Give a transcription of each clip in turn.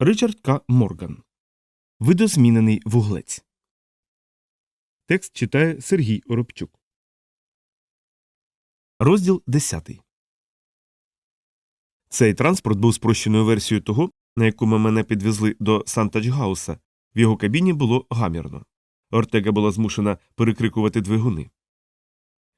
Ричард К. Морган. Видозмінений вуглець. Текст читає Сергій Оробчук. Розділ 10. Цей транспорт був спрощеною версією того, на якому мене підвезли до Сантачгауса. В його кабіні було гамірно. Ортега була змушена перекрикувати двигуни.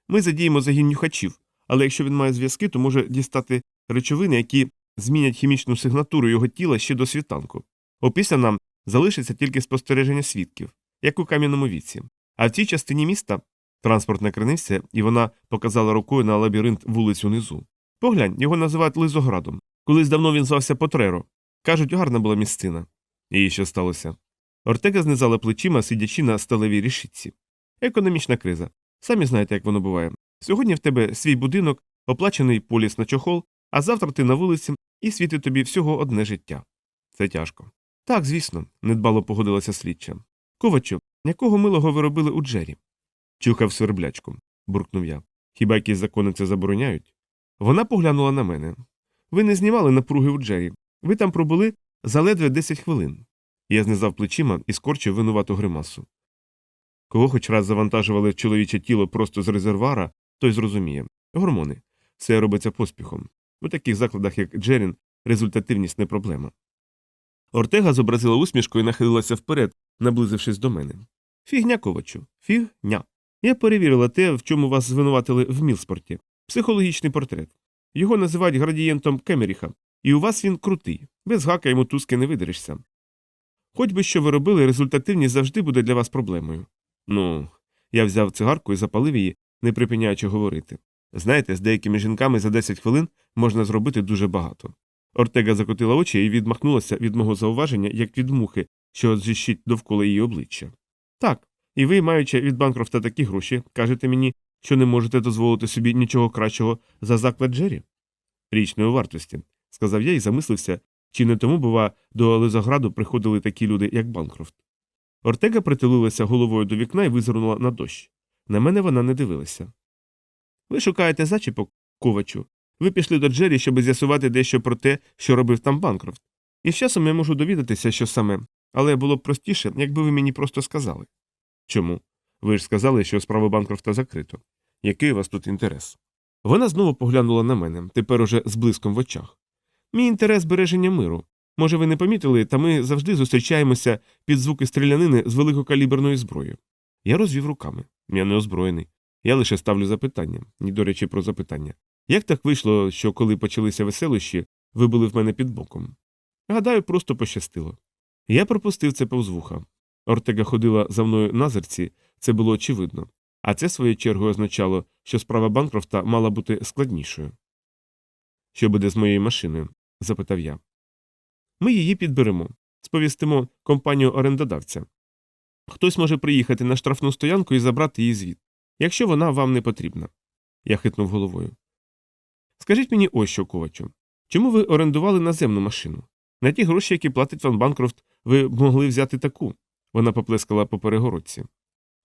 Ми задіємо загін нюхачів, але якщо він має зв'язки, то може дістати речовини, які змінять хімічну сигнатуру його тіла ще до світанку. Опісля нам залишиться тільки спостереження свідків, як у кам'яному віці. А в цій частині міста транспорт накренився, і вона показала рукою на лабіринт вулиць унизу. Поглянь, його називають Лизоградом. Колись давно він звався Потреро. Кажуть, гарна була місцина. І що сталося? Ортега знизала плечима, сидячи на сталевій рішітці. Економічна криза. Самі знаєте, як воно буває. Сьогодні в тебе свій будинок, оплачений поліс на чохол, а завтра ти на вулиці і світить тобі всього одне життя. Це тяжко. Так, звісно, недбало погодилася слідча. Ковачу, якого милого ви робили у Джері? Чухав сверблячку, буркнув я. Хіба якісь закони це забороняють? Вона поглянула на мене. Ви не знімали напруги у Джері. Ви там пробули заледве 10 хвилин. Я знизав плечима і скорчив винувату гримасу. Кого хоч раз завантажували чоловіче тіло просто з резервуара, той зрозуміє. Гормони. Це робиться поспіхом. У таких закладах, як Джерін, результативність не проблема. Ортега зобразила усмішку і нахилилася вперед, наблизившись до мене. Фігня, ковачу, фігня. Я перевірила те, в чому вас звинуватили в Мілспорті. Психологічний портрет. Його називають градієнтом Кемеріха, і у вас він крутий. Без гака йому туски не видерешся. Хоч би що ви робили, результативність завжди буде для вас проблемою. Ну, я взяв цигарку і запалив її, не припиняючи говорити. Знаєте, з деякими жінками за 10 хвилин можна зробити дуже багато. Ортега закотила очі і відмахнулася від мого зауваження, як від мухи, що зіщить довкола її обличчя. Так, і ви, маючи від Банкрофта такі гроші, кажете мені, що не можете дозволити собі нічого кращого за заклад Джері? Річної вартості, сказав я і замислився, чи не тому, бува, до Лизограду приходили такі люди, як Банкрофт. Ортега притулилася головою до вікна і визирнула на дощ. На мене вона не дивилася. Ви шукаєте зачіпок, ковачу. Ви пішли до Джері, щоб з'ясувати дещо про те, що робив там Банкрофт. І з часом я можу довідатися, що саме, але було б простіше, якби ви мені просто сказали. Чому? Ви ж сказали, що справу Банкрофта закрито. Який у вас тут інтерес? Вона знову поглянула на мене, тепер уже з блиском в очах. Мій інтерес береження миру. Може, ви не помітили, та ми завжди зустрічаємося під звуки стрілянини з великокаліберною зброєю. Я розвів руками. Я не озброєний. Я лише ставлю запитання, ні до речі, про запитання. Як так вийшло, що коли почалися веселощі, ви були в мене під боком? Гадаю, просто пощастило. Я пропустив це повз вуха. Ортега ходила за мною на зерці, це було очевидно. А це своєю чергою означало, що справа Банкрофта мала бути складнішою. Що буде з моєю машиною? запитав я. Ми її підберемо, сповістимо компанію орендодавця. Хтось може приїхати на штрафну стоянку і забрати її звід, якщо вона вам не потрібна. Я хитнув головою. Скажіть мені ось що, ковачу. Чому ви орендували наземну машину? На ті гроші, які платить вам Банкрофт, ви б могли взяти таку. Вона поплескала по перегородці.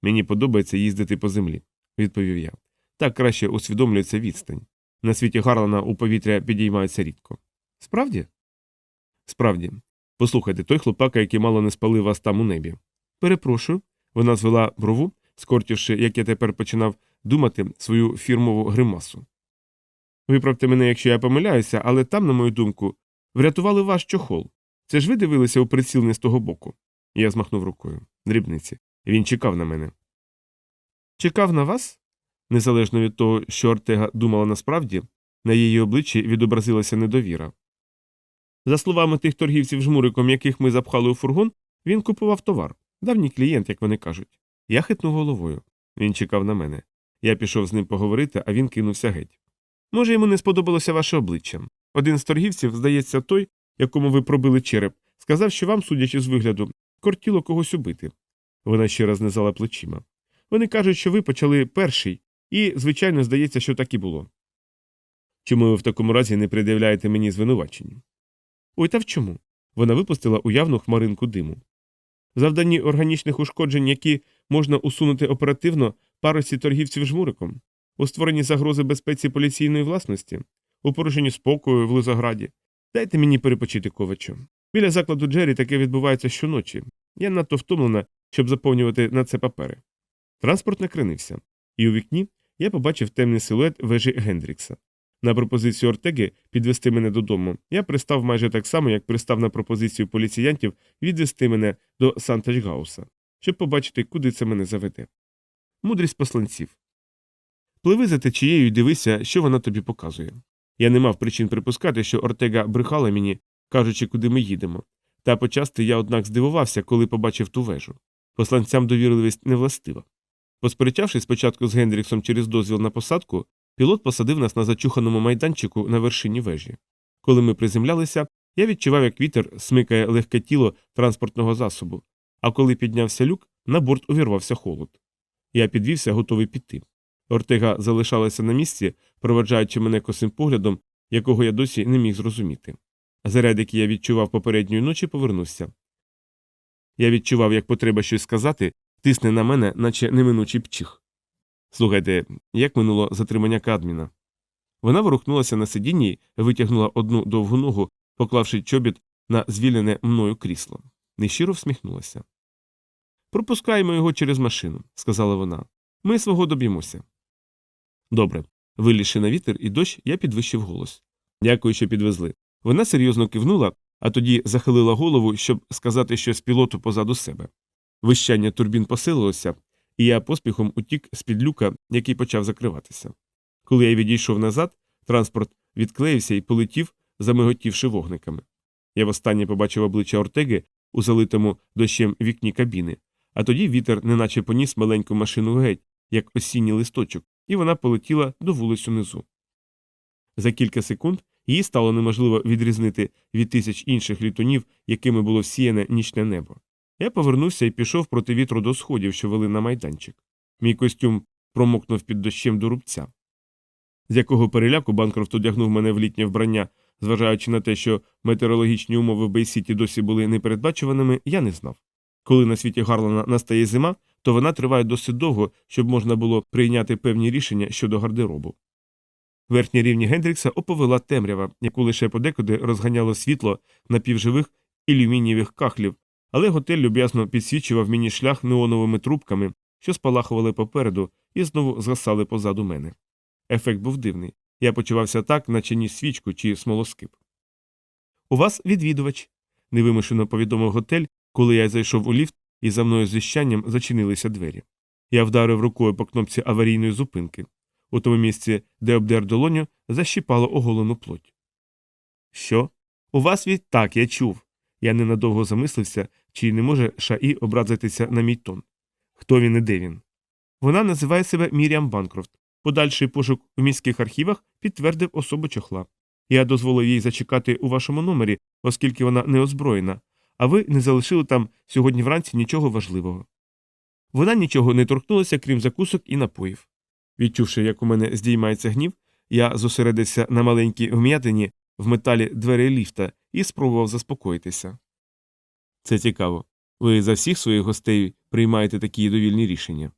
Мені подобається їздити по землі, відповів я. Так краще усвідомлюється відстань. На світі Гарлана у повітря підіймаються рідко. Справді? Справді. Послухайте, той хлопака, який мало не спалив вас там у небі. Перепрошую. Вона звела брову, скортівши, як я тепер починав думати, свою фірмову гримасу. Виправте мене, якщо я помиляюся, але там, на мою думку, врятували ваш чохол. Це ж ви дивилися у приціл не з того боку. Я змахнув рукою. Дрібниці. Він чекав на мене. Чекав на вас? Незалежно від того, що Ортега думала насправді, на її обличчі відобразилася недовіра. За словами тих торгівців жмуриком, яких ми запхали у фургон, він купував товар. Давній клієнт, як вони кажуть. Я хитнув головою. Він чекав на мене. Я пішов з ним поговорити, а він кинувся геть. Може, йому не сподобалося ваше обличчя. Один з торгівців, здається, той, якому ви пробили череп, сказав, що вам, судячи з вигляду, кортіло когось убити. Вона ще раз знизала плечима. Вони кажуть, що ви почали перший, і, звичайно, здається, що так і було. Чому ви в такому разі не пред'являєте мені звинувачення? Ой, та в чому? Вона випустила уявну хмаринку диму. Завданні органічних ушкоджень, які можна усунути оперативно парусі торгівців жмуриком, у створенні загрози безпеці поліційної власності, у порушенні спокою в Лизограді. Дайте мені перепочити ковачу. Біля закладу Джері таке відбувається щоночі. Я надто втомлена, щоб заповнювати на це папери. Транспорт накренився, і у вікні я побачив темний силует вежі Гендрікса. На пропозицію Ортеги підвести мене додому я пристав майже так само, як пристав на пропозицію поліціянтів відвести мене до Сантачгауса, щоб побачити, куди це мене заведе. Мудрість посланців. Пливи за течією і дивися, що вона тобі показує. Я не мав причин припускати, що Ортега брехала мені, кажучи, куди ми їдемо. Та почасти я, однак, здивувався, коли побачив ту вежу. Посланцям довірливість не властива. Посперечавшись спочатку з Гендріксом через дозвіл на посадку, пілот посадив нас на зачуханому майданчику на вершині вежі. Коли ми приземлялися, я відчував, як вітер смикає легке тіло транспортного засобу, а коли піднявся люк, на борт увірвався холод. Я підвівся, готовий піти. Ортега залишалася на місці, проведжаючи мене косим поглядом, якого я досі не міг зрозуміти. Заряд, який я відчував попередньої ночі, повернувся. Я відчував, як потреба щось сказати, тисне на мене, наче неминучий пчих. Слухайте, як минуло затримання Кадміна? Вона ворухнулася на сидінні, витягнула одну довгу ногу, поклавши чобіт на звільнене мною крісло. Нещиро всміхнулася. Пропускаємо його через машину, сказала вона. Ми свого доб'ємося. Добре. Вилізши на вітер і дощ, я підвищив голос. Дякую, що підвезли. Вона серйозно кивнула, а тоді захилила голову, щоб сказати щось пілоту позаду себе. Вищання турбін посилилося, і я поспіхом утік з під люка, який почав закриватися. Коли я відійшов назад, транспорт відклеївся і полетів, замиготівши вогниками. Я востаннє побачив обличчя Ортеги у залитому дощем вікні кабіни, а тоді вітер неначе поніс маленьку машину геть, як осінній листочок, і вона полетіла до вулиць унизу. За кілька секунд її стало неможливо відрізнити від тисяч інших літунів, якими було всіяне нічне небо. Я повернувся і пішов проти вітру до сходів, що вели на майданчик. Мій костюм промокнув під дощем до рубця. З якого переляку Банкрофт одягнув мене в літнє вбрання, зважаючи на те, що метеорологічні умови в Бейсіті досі були непередбачуваними, я не знав. Коли на світі Гарлана настає зима, то вона триває досить довго, щоб можна було прийняти певні рішення щодо гардеробу. Верхні рівні Гендрікса оповела темрява, яку лише подекуди розганяло світло напівживих ілюмінієвих кахлів, але готель люб'язно підсвічував мені шлях неоновими трубками, що спалахували попереду і знову згасали позаду мене. Ефект був дивний. Я почувався так, наче ніс свічку чи смолоскип. У вас відвідувач, невимушено повідомив готель, коли я зайшов у ліфт і за мною з зіщанням зачинилися двері. Я вдарив рукою по кнопці аварійної зупинки. У тому місці, де обдер долоню, защіпало оголену плоть. Що? У вас відтак, я чув. Я ненадовго замислився, чи не може Шаї образитися на мій тон. Хто він і де він? Вона називає себе Міріам Банкрофт. Подальший пошук у міських архівах підтвердив особу чохла. Я дозволив їй зачекати у вашому номері, оскільки вона не озброєна, а ви не залишили там сьогодні вранці нічого важливого. Вона нічого не торкнулася, крім закусок і напоїв. Відчувши, як у мене здіймається гнів, я зосередився на маленькій вм'ятині в металі дверей ліфта і спробував заспокоїтися. Це цікаво. Ви за всіх своїх гостей приймаєте такі довільні рішення.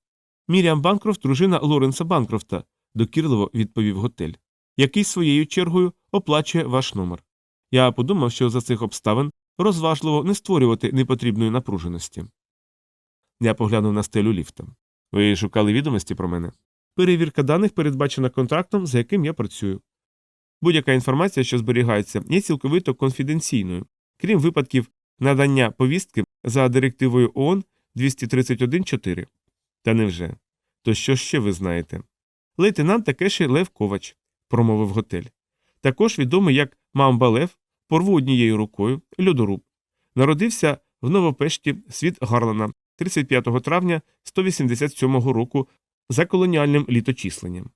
Міріам Банкрофт, дружина Лоренса Банкрофта, докірливо відповів готель, який своєю чергою оплачує ваш номер. Я подумав, що за цих обставин розважливо не створювати непотрібної напруженості. Я поглянув на стелю ліфта. Ви шукали відомості про мене? Перевірка даних передбачена контрактом, за яким я працюю. Будь-яка інформація, що зберігається, є цілковито конфіденційною, крім випадків надання повістки за директивою ООН 231.4. Та невже? То що ще ви знаєте? Лейтенант Такеші Лев Ковач, промовив готель. Також відомий як Мамба Лев, порву однією рукою, льодоруб. Народився в Новопешті світ Гарлана 35 травня 187 року за колоніальним літочисленням.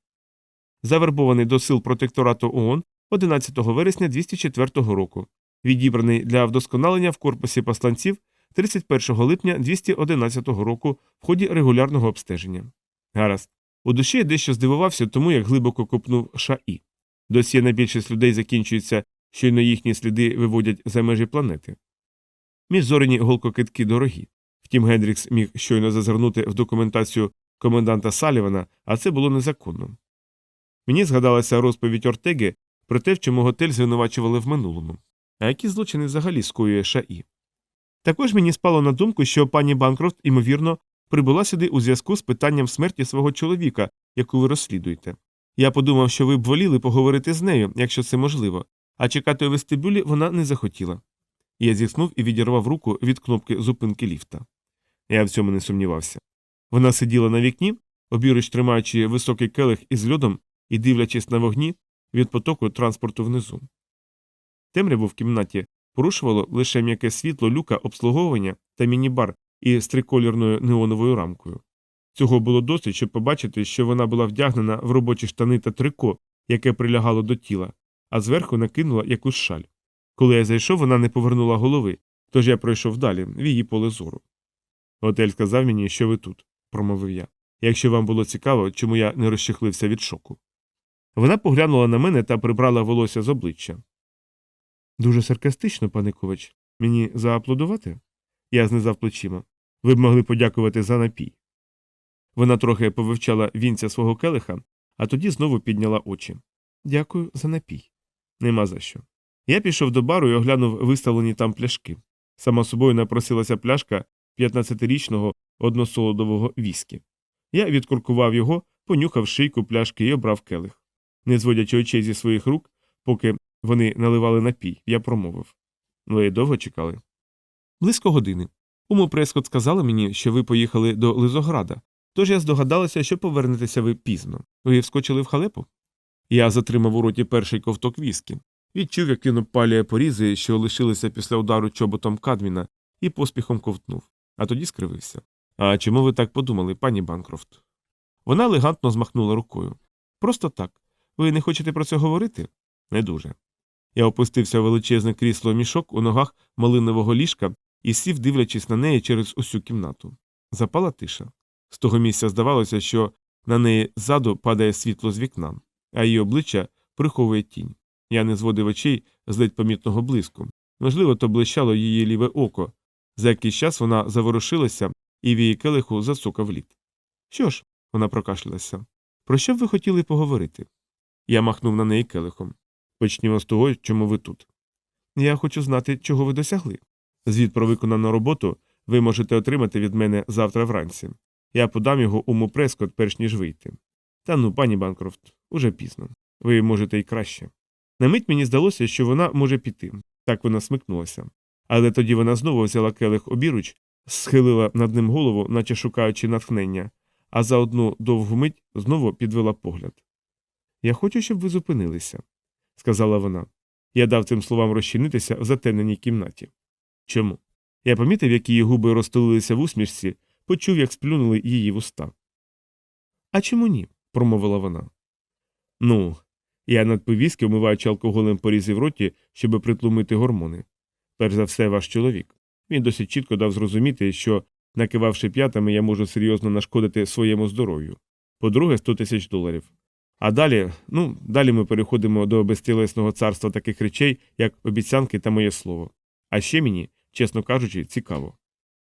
Завербований до сил протекторату ООН 11 вересня 204 року, відібраний для вдосконалення в корпусі посланців 31 липня 211 року в ході регулярного обстеження. Гаразд. У душі я дещо здивувався тому, як глибоко копнув Шаї. Досі на більшість людей закінчується, щойно їхні сліди виводять за межі планети. Міжзорені голкокитки дорогі. Втім, Гендрікс міг щойно зазирнути в документацію коменданта Салівана, а це було незаконно. Мені згадалася розповідь Ортеги про те, в чому готель звинувачували в минулому. А які злочини взагалі скоює ШАІ? Також мені спало на думку, що пані Банкрофт, ймовірно, прибула сюди у зв'язку з питанням смерті свого чоловіка, яку ви розслідуєте. Я подумав, що ви б воліли поговорити з нею, якщо це можливо, а чекати у вестибюлі вона не захотіла. Я зіснув і відірвав руку від кнопки зупинки ліфта. Я в цьому не сумнівався. Вона сиділа на вікні, обіруч тримаючи високий келих із льодом і дивлячись на вогні від потоку транспорту внизу. Темряву в кімнаті порушувало лише м'яке світло люка обслуговування та міні-бар із триколірною неоновою рамкою. Цього було досить, щоб побачити, що вона була вдягнена в робочі штани та трико, яке прилягало до тіла, а зверху накинула якусь шаль. Коли я зайшов, вона не повернула голови, тож я пройшов далі, в її поле зору. Готель сказав мені, що ви тут, промовив я. Якщо вам було цікаво, чому я не розчехлився від шоку. Вона поглянула на мене та прибрала волосся з обличчя. Дуже саркастично, пане Ковач. Мені зааплодувати? Я знизав плечима. Ви б могли подякувати за напій. Вона трохи повивчала вінця свого келиха, а тоді знову підняла очі. Дякую за напій. Нема за що. Я пішов до бару і оглянув виставлені там пляшки. Сама собою напросилася пляшка 15-річного односолодового віскі. Я відкуркував його, понюхав шийку пляшки і обрав келих. Не зводячи очей зі своїх рук, поки вони наливали напій, я промовив. Ви довго чекали? Близько години. Уму Прескот сказала мені, що ви поїхали до Лизограда, тож я здогадалася, що повернетеся ви пізно. Ви вскочили в халепу? Я затримав у роті перший ковток віскі. Відчув, як він опалює порізи, що лишилися після удару чоботом Кадміна, і поспіхом ковтнув, а тоді скривився. А чому ви так подумали, пані Банкрофт? Вона елегантно змахнула рукою. Просто так. Ви не хочете про це говорити? Не дуже. Я опустився в величезне крісло мішок у ногах малинового ліжка і сів, дивлячись на неї через усю кімнату. Запала тиша. З того місця здавалося, що на неї ззаду падає світло з вікна, а її обличчя приховує тінь. Я не зводив очей з ледь помітного блиску. Можливо, то блищало її ліве око. За якийсь час вона заворушилася і в її келиху засукав лід. Що ж, вона прокашлялася. Про що б ви хотіли поговорити? Я махнув на неї келихом. Почнімо з того, чому ви тут. Я хочу знати, чого ви досягли. Звіт про виконану роботу ви можете отримати від мене завтра вранці. Я подам його уму Прескот, перш ніж вийти. Та ну, пані Банкрофт, уже пізно. Ви можете й краще. На мить мені здалося, що вона може піти. Так вона смикнулася. Але тоді вона знову взяла келих обіруч, схилила над ним голову, наче шукаючи натхнення, а за одну довгу мить знову підвела погляд. Я хочу, щоб ви зупинилися, сказала вона. Я дав цим словам розчинитися в затемненій кімнаті. Чому? Я помітив, як її губи розтулилися в усмішці, почув, як сплюнули її вуста. А чому ні? промовила вона. Ну, я надпив віскі, умиваючи алкоголем порізи в роті, щоб притлумити гормони. Перш за все, ваш чоловік. Він досить чітко дав зрозуміти, що, накивавши п'ятами, я можу серйозно нашкодити своєму здоров'ю. По-друге, 100 тисяч доларів. А далі, ну, далі ми переходимо до безтілесного царства таких речей, як обіцянки та моє слово. А ще мені, чесно кажучи, цікаво.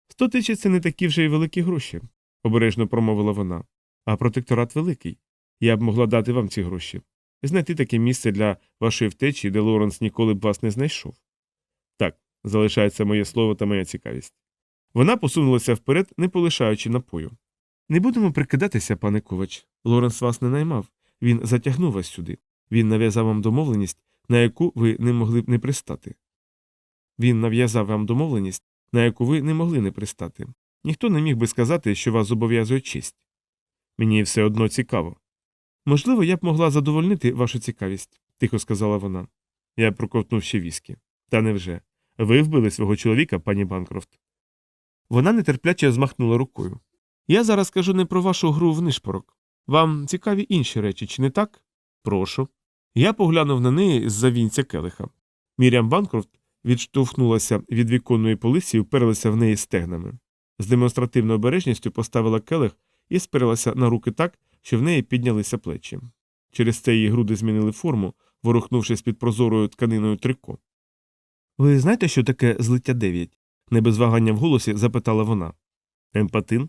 Сто тисяч це не такі вже й великі гроші, обережно промовила вона. А протекторат великий. Я б могла дати вам ці гроші. Знайти таке місце для вашої втечі, де Лоренс ніколи б вас не знайшов. Так, залишається моє слово та моя цікавість. Вона посунулася вперед, не полишаючи напою. Не будемо прикидатися, пане Ковач. Лоренс вас не наймав. Він затягнув вас сюди. Він нав'язав вам домовленість, на яку ви не могли б не пристати. Він нав'язав вам домовленість, на яку ви не могли не пристати. Ніхто не міг би сказати, що вас зобов'язує честь. Мені все одно цікаво. Можливо, я б могла задовольнити вашу цікавість, тихо сказала вона. Я проковтнув ще віскі. Та невже? Ви вбили свого чоловіка, пані Банкрофт. Вона нетерпляче змахнула рукою. Я зараз кажу не про вашу гру в нишпорок. Вам цікаві інші речі, чи не так? Прошу. Я поглянув на неї з-за вінця келиха. Мірям Банкрофт відштовхнулася від віконної полиці і вперлася в неї стегнами. З демонстративною обережністю поставила келих і спиралася на руки так, що в неї піднялися плечі. Через це її груди змінили форму, ворухнувшись під прозорою тканиною трико. Ви знаєте, що таке злиття 9? не без вагання в голосі запитала вона. Емпатин?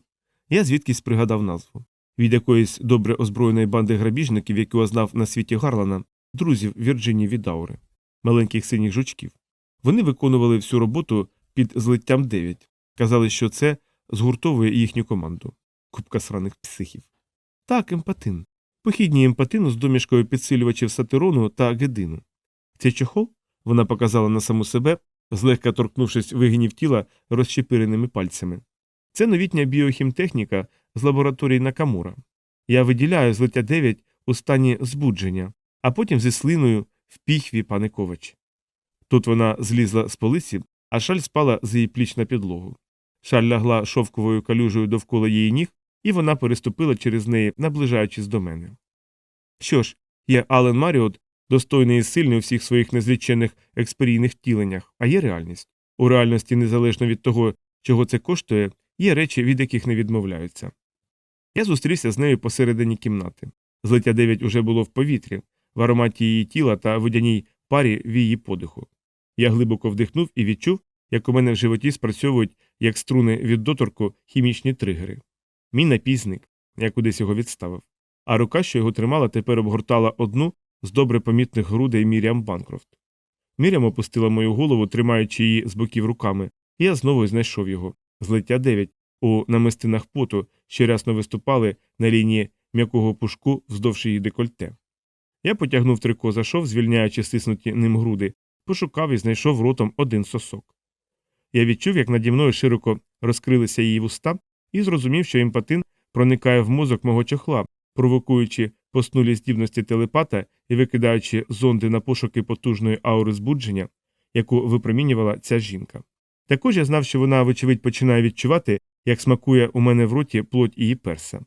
Я звідкись пригадав назву. Від якоїсь добре озброєної банди грабіжників, яку знав на світі Гарлана, друзів Вірджинії Відаури, маленьких синіх жучків. Вони виконували всю роботу під злиттям 9. Казали, що це згуртовує їхню команду. Купка сраних психів. Так, емпатин. Похідні емпатину з домішкою підсилювачів сатирону та гедину. Цей чохол вона показала на саму себе, злегка торкнувшись вигинів тіла розщепиреними пальцями. Це новітня біохімтехніка з лабораторії Накамура. Я виділяю злиття 9 у стані збудження, а потім зі слиною в піхві пане Ковач. Тут вона злізла з полиці, а шаль спала з її пліч на підлогу. Шаль лягла шовковою калюжею довкола її ніг, і вона переступила через неї, наближаючись до мене. Що ж, є Ален Маріот, достойний і сильний у всіх своїх незлічених експерійних втіленнях, а є реальність. У реальності, незалежно від того, чого це коштує, є речі, від яких не відмовляються. Я зустрівся з нею посередині кімнати. Злиття 9 уже було в повітрі, в ароматі її тіла та водяній парі в її подиху. Я глибоко вдихнув і відчув, як у мене в животі спрацьовують, як струни від доторку, хімічні тригери. Мій напізник, я кудись його відставив. А рука, що його тримала, тепер обгортала одну з добре помітних грудей Міріам Банкрофт. Міріам опустила мою голову, тримаючи її з боків руками, і я знову знайшов його. Злиття 9 у намистинах поту, що рясно виступали на лінії м'якого пушку вздовж її декольте. Я потягнув трико за шов, звільняючи стиснуті ним груди, пошукав і знайшов ротом один сосок. Я відчув, як наді мною широко розкрилися її вуста, і зрозумів, що імпатин проникає в мозок мого чохла, провокуючи поснулі здібності телепата і викидаючи зонди на пошуки потужної аури збудження, яку випромінювала ця жінка. Також я знав, що вона, вочевидь, починає відчувати, як смакує у мене в роті плоть її перса.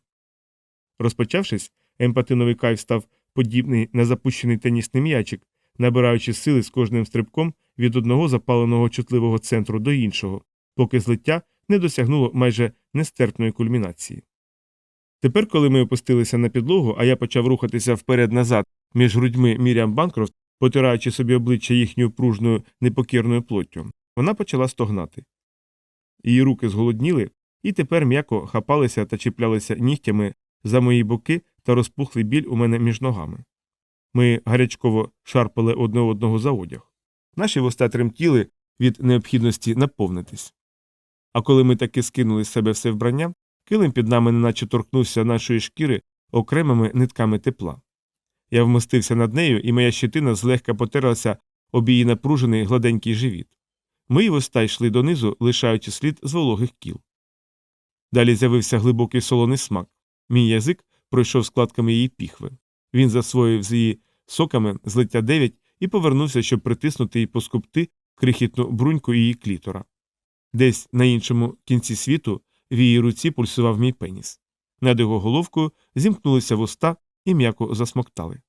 Розпочавшись, емпатиновий кайф став подібний на запущений тенісний м'ячик, набираючи сили з кожним стрибком від одного запаленого чутливого центру до іншого, поки злиття не досягнуло майже нестерпної кульмінації. Тепер, коли ми опустилися на підлогу, а я почав рухатися вперед-назад між грудьми Міріам Банкрофт, потираючи собі обличчя їхньою пружною непокірною плоттю, вона почала стогнати. Її руки зголодніли і тепер м'яко хапалися та чіплялися нігтями за мої боки та розпухлий біль у мене між ногами. Ми гарячково шарпали одне одного за одяг. Наші вуста тремтіли від необхідності наповнитись. А коли ми таки скинули з себе все вбрання, килим під нами неначе торкнувся нашої шкіри окремими нитками тепла. Я вмостився над нею, і моя щитина злегка потерлася об її напружений гладенький живіт. Мої вуста йшли донизу, лишаючи слід з вологих кіл. Далі з'явився глибокий солоний смак. Мій язик пройшов складками її піхви. Він засвоїв з її соками злиття 9 і повернувся, щоб притиснути і поскупти крихітну бруньку її клітора. Десь на іншому кінці світу в її руці пульсував мій пеніс. Над його головкою зімкнулися вуста і м'яко засмоктали.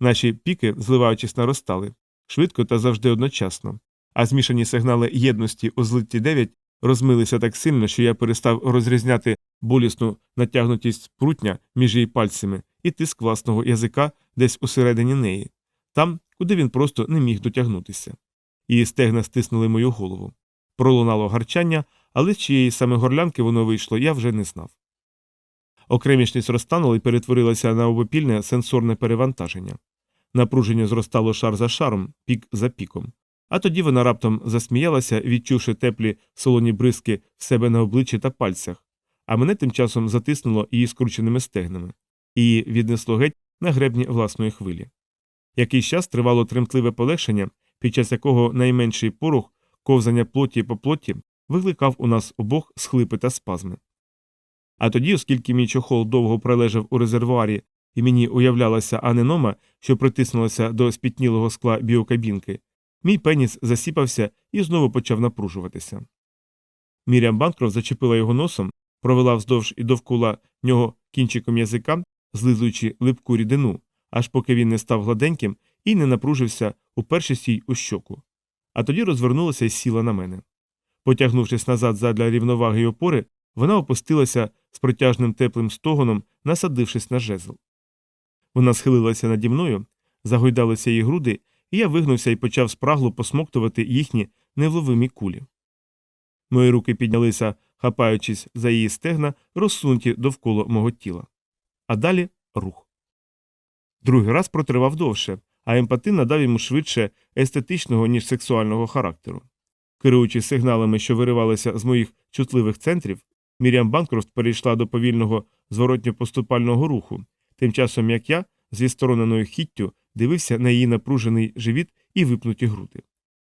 Наші піки, зливаючись, наростали швидко та завжди одночасно, а змішані сигнали єдності у злитті 9 розмилися так сильно, що я перестав розрізняти болісну натягнутість прутня між її пальцями і тиск власного язика десь усередині неї, там, куди він просто не міг дотягнутися. Її стегна стиснули мою голову. Пролунало гарчання, але з чиєї саме горлянки воно вийшло, я вже не знав. Окремішність розтанула і перетворилася на обопільне сенсорне перевантаження. Напруження зростало шар за шаром, пік за піком. А тоді вона раптом засміялася, відчувши теплі солоні бризки в себе на обличчі та пальцях, а мене тим часом затиснуло її скрученими стегнами, і віднесло геть на гребні власної хвилі. Якийсь час тривало тремтливе полегшення, під час якого найменший порух ковзання плоті по плоті викликав у нас обох схлипи та спазми. А тоді, оскільки мій чохол довго пролежав у резервуарі і мені уявлялася аненома, що притиснулася до спітнілого скла біокабінки, мій пеніс засіпався і знову почав напружуватися. Мірям Банкрофт зачепила його носом, провела вздовж і довкола нього кінчиком язика, злизуючи липку рідину, аж поки він не став гладеньким і не напружився уперше сій у щоку. А тоді розвернулася і сіла на мене. Потягнувшись назад задля рівноваги й опори, вона опустилася з протяжним теплим стогоном, насадившись на жезл. Вона схилилася наді мною, загойдалися її груди, і я вигнувся і почав спрагло посмоктувати їхні невловимі кулі. Мої руки піднялися, хапаючись за її стегна, розсунуті довкола мого тіла. А далі рух. Другий раз протривав довше, а емпатин надав йому швидше естетичного, ніж сексуального характеру. Керуючи сигналами, що виривалися з моїх чутливих центрів, Міріам Банкрофт перейшла до повільного зворотньо-поступального руху, тим часом як я, з відстороненою хіттю, дивився на її напружений живіт і випнуті груди.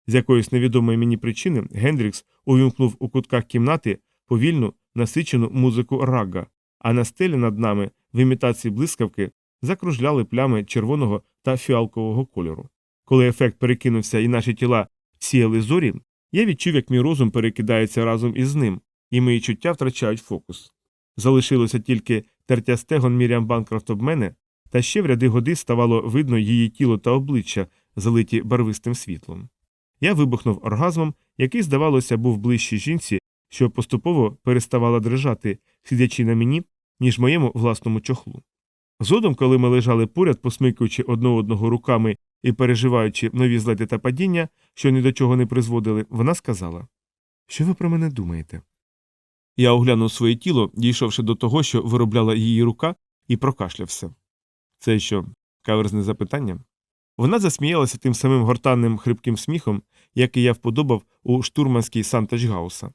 З якоїсь невідомої мені причини Гендрікс увімкнув у кутках кімнати повільну, насичену музику рагга, а на стелі над нами в імітації блискавки закружляли плями червоного та фіалкового кольору. Коли ефект перекинувся і наші тіла сіяли зорі, я відчув, як мій розум перекидається разом із ним, і мої чуття втрачають фокус. Залишилося тільки тертя стегон Міріам Банкрофт об мене, та ще в ряди годи ставало видно її тіло та обличчя, залиті барвистим світлом. Я вибухнув оргазмом, який, здавалося, був ближчій жінці, що поступово переставала дрижати, сидячи на мені, ніж моєму власному чохлу. Згодом, коли ми лежали поряд, посмикуючи одне одного руками і переживаючи нові злети та падіння, що ні до чого не призводили, вона сказала: Що ви про мене думаєте? Я оглянув своє тіло, дійшовши до того, що виробляла її рука, і прокашлявся. Це що, каверзне запитання? Вона засміялася тим самим гортанним хрипким сміхом, який я вподобав у штурманській Сантачгауса.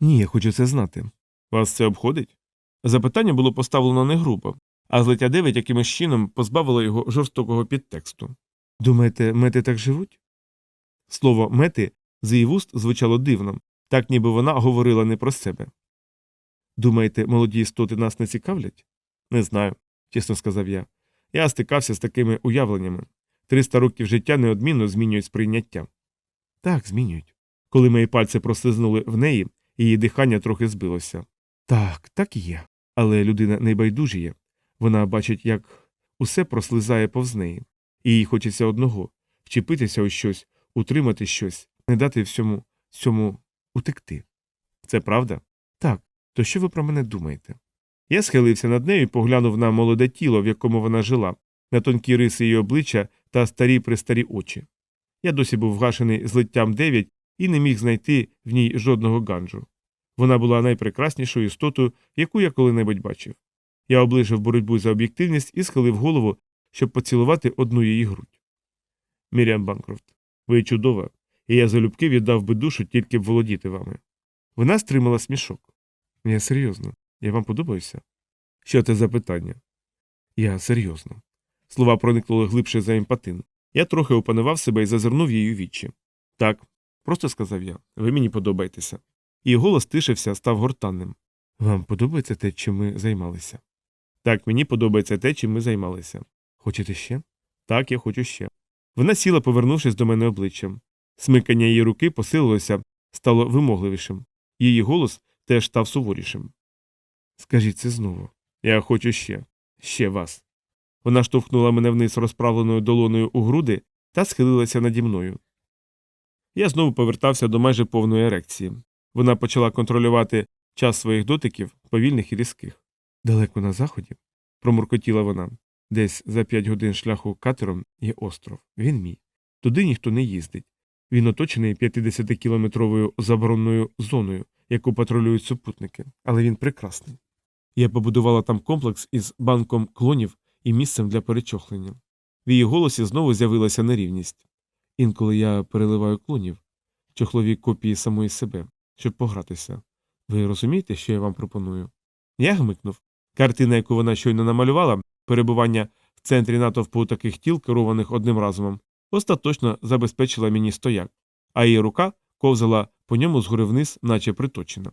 Ні, я хочу це знати. Вас це обходить? Запитання було поставлено не грубо, а злиття 9 якимось чином позбавило його жорстокого підтексту. Думаєте, мети так живуть? Слово мети з її вуст звучало дивно, так ніби вона говорила не про себе. Думаєте, молоді істоти нас не цікавлять? Не знаю, чесно сказав я. Я стикався з такими уявленнями. Триста років життя неодмінно змінюють сприйняття. Так, змінюють. Коли мої пальці прослизнули в неї, її дихання трохи збилося. Так, так і є. Але людина не байдужіє. Вона бачить, як усе прослизає повз неї, і їй хочеться одного вчепитися у щось, утримати щось, не дати всьому цьому утекти. Це правда? Так. То що ви про мене думаєте? Я схилився над нею і поглянув на молоде тіло, в якому вона жила, на тонкі риси її обличчя та старі пристарі очі. Я досі був вгашений злиттям 9 і не міг знайти в ній жодного ганджу. Вона була найпрекраснішою істотою, яку я коли-небудь бачив. Я оближив боротьбу за об'єктивність і схилив голову, щоб поцілувати одну її грудь. Міріам Банкрофт, ви чудова, і я залюбки віддав би душу тільки б володіти вами. Вона стримала смішок. Я серйозно. Я вам подобаюся? Що це за питання? Я серйозно. Слова проникнули глибше за емпатин. Я трохи опанував себе і зазирнув її вічі. Так, просто сказав я, ви мені подобаєтеся. Її голос тишився, став гортанним. Вам подобається те, чим ми займалися? Так, мені подобається те, чим ми займалися. Хочете ще? Так, я хочу ще. Вона сіла, повернувшись до мене обличчям. Смикання її руки посилилося, стало вимогливішим. Її голос теж став суворішим. Скажіть це знову. Я хочу ще, ще вас. Вона штовхнула мене вниз розправленою долоною у груди та схилилася наді мною. Я знову повертався до майже повної ерекції. Вона почала контролювати час своїх дотиків, повільних і різких. Далеко на заході, промуркотіла вона. Десь за п'ять годин шляху катером є остров. Він мій. Туди ніхто не їздить. Він оточений 50-кілометровою заборонною зоною, яку патрулюють супутники, але він прекрасний. Я побудувала там комплекс із банком клонів і місцем для перечохлення. В її голосі знову з'явилася нерівність. Інколи я переливаю клонів, чохлові копії самої себе, щоб погратися. Ви розумієте, що я вам пропоную? Я гмикнув. Картина, яку вона щойно намалювала, перебування в центрі натовпу таких тіл, керованих одним разумом, остаточно забезпечила мені стояк, а її рука ковзала по ньому згори вниз, наче приточена.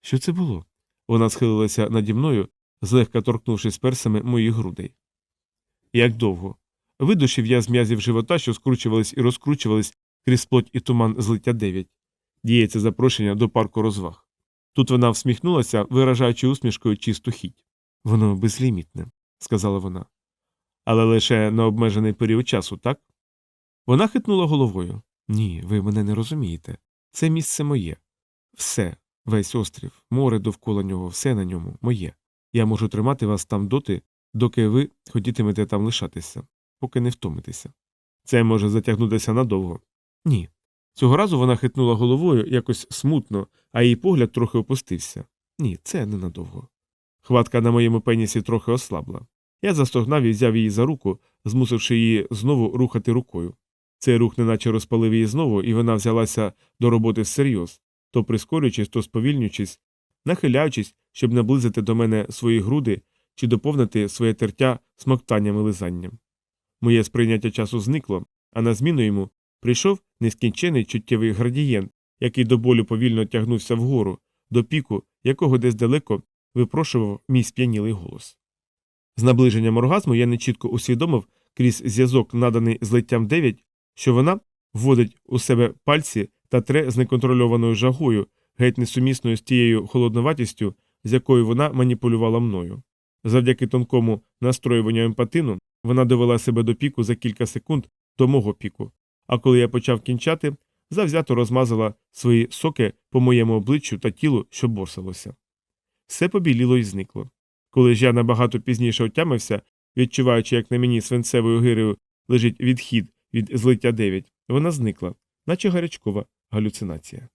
Що це було? Вона схилилася наді мною, злегка торкнувшись персами моїх грудей. Як довго? Видушив я з м'язів живота, що скручувались і розкручувались крізь плоть і туман злиття 9. Діється запрошення до парку розваг. Тут вона всміхнулася, виражаючи усмішкою чисту хіть. Воно безлімітне, сказала вона. Але лише на обмежений період часу, так? Вона хитнула головою. Ні, ви мене не розумієте. Це місце моє. Все, весь острів, море довкола нього, все на ньому моє. Я можу тримати вас там доти, доки ви хотітимете там лишатися, поки не втомитеся. Це може затягнутися надовго. Ні. Цього разу вона хитнула головою якось смутно, а її погляд трохи опустився. Ні, це ненадовго. Хватка на моєму пенісі трохи ослабла. Я застогнав і взяв її за руку, змусивши її знову рухати рукою. Цей рух неначе розпалив її знову, і вона взялася до роботи всерйоз, то прискорюючись, то сповільнюючись, нахиляючись, щоб наблизити до мене свої груди чи доповнити своє тертя смоктанням і лизанням. Моє сприйняття часу зникло, а на зміну йому прийшов нескінчений чуттєвий градієнт, який до болю повільно тягнувся вгору, до піку, якого десь далеко випрошував мій сп'янілий голос. З наближенням оргазму я нечітко усвідомив крізь зв'язок, наданий злиттям 9, що вона вводить у себе пальці та тре з неконтрольованою жагою, геть несумісною з тією холодноватістю, з якою вона маніпулювала мною. Завдяки тонкому настроюванню емпатину вона довела себе до піку за кілька секунд до мого піку, а коли я почав кінчати, завзято розмазала свої соки по моєму обличчю та тілу, що борсалося. Все побіліло і зникло. Коли ж я набагато пізніше отямився, відчуваючи, як на мені свинцевою гирею лежить відхід від злиття 9, вона зникла, наче гарячкова галюцинація.